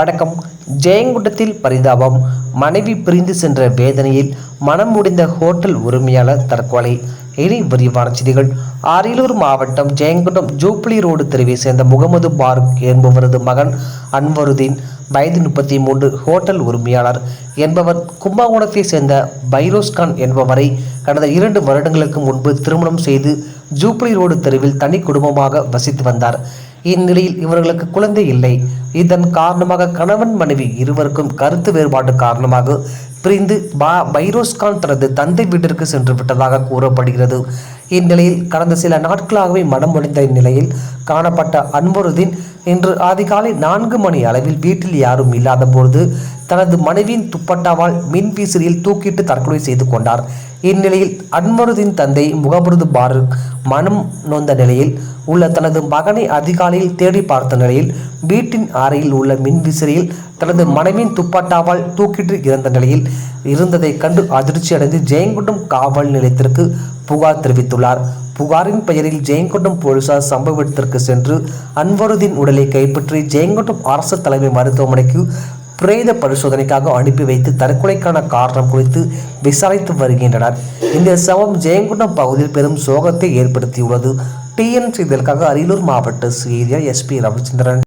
வணக்கம். ஜெயங்குண்டத்தில் பரிதாபம். மனைவி பிரிந்து சென்ற வேதனையில் மனம் முடிந்த ஹோட்டல் உரிமையாளர் தற்கொலை. இனி விரிவான செய்திகள். அரியலூர் மாவட்டம் ஜெயங்குண்டம் ஜூப்ளி ரோடு தெருவை சேர்ந்த முகமது பாருக் என்பவரது மகன் அன்வருதீன் வயது முப்பத்தி மூன்று ஹோட்டல் உரிமையாளர் என்பவர் கும்பகோணத்தை சேர்ந்த பைரோஸ்கான் என்பவரை கடந்த இரண்டு வருடங்களுக்கு முன்பு திருமணம் செய்து ஜூப்ளி ரோடு தெருவில் தனி குடும்பமாக வசித்து வந்தார். இந்நிலையில் இவர்களுக்கு குழந்தை இல்லை. இதன் காரணமாக கணவன் மனைவி இருவருக்கும் கருத்து வேறுபாடு காரணமாக பிரிந்து பா பைரோஸ்கான் தனது தந்தை வீட்டிற்கு சென்று விட்டதாக கூறப்படுகிறது. இந்நிலையில் கடந்த சில நாட்களாகவே மனம் முடிந்த இந்நிலையில் காணப்பட்ட அன்பருதீன் இன்று அதிகாலை நான்கு மணி அளவில் வீட்டில் யாரும் இல்லாத பொழுது தனது மனைவியின் துப்பட்டாவால் மின் விசிறியில் தூக்கிட்டு தற்கொலை செய்து கொண்டார். இந்நிலையில் அன்மருதின் தந்தை முகமது பாரு மனம் நொந்த நிலையில் உள்ள தனது மகனை அதிகாலையில் தேடி பார்த்த நிலையில் வீட்டின் அறையில் உள்ள மின் விசிறியில் தனது மனைவியின் துப்பாட்டாவால் தூக்கிட்டு இறந்த நிலையில் இருந்ததைக் கண்டு அதிர்ச்சியடைந்து ஜெயங்கொண்டம் காவல் நிலையத்திற்கு புகார் தெரிவித்துள்ளார். புகாரின் பெயரில் ஜெயங்கொண்டம் போலீசார் சம்பவ இடத்திற்கு சென்று அன்வருதீன் உடலை கைப்பற்றி ஜெயங்கொண்டம் அரசு தலைமை மருத்துவமனைக்கு பிரேத பரிசோதனைக்காக அனுப்பி வைத்து தற்கொலைக்கான காரணம் குறித்து விசாரித்து வருகின்றனர். இந்த சம்பவம் ஜெயங்கொண்டம் பகுதியில் பெரும் சோகத்தை ஏற்படுத்தியுள்ளது. டிஎன் இதற்காக அரியலூர் மாவட்ட செய்தியாளர் எஸ்பி ரவிச்சந்திரன்.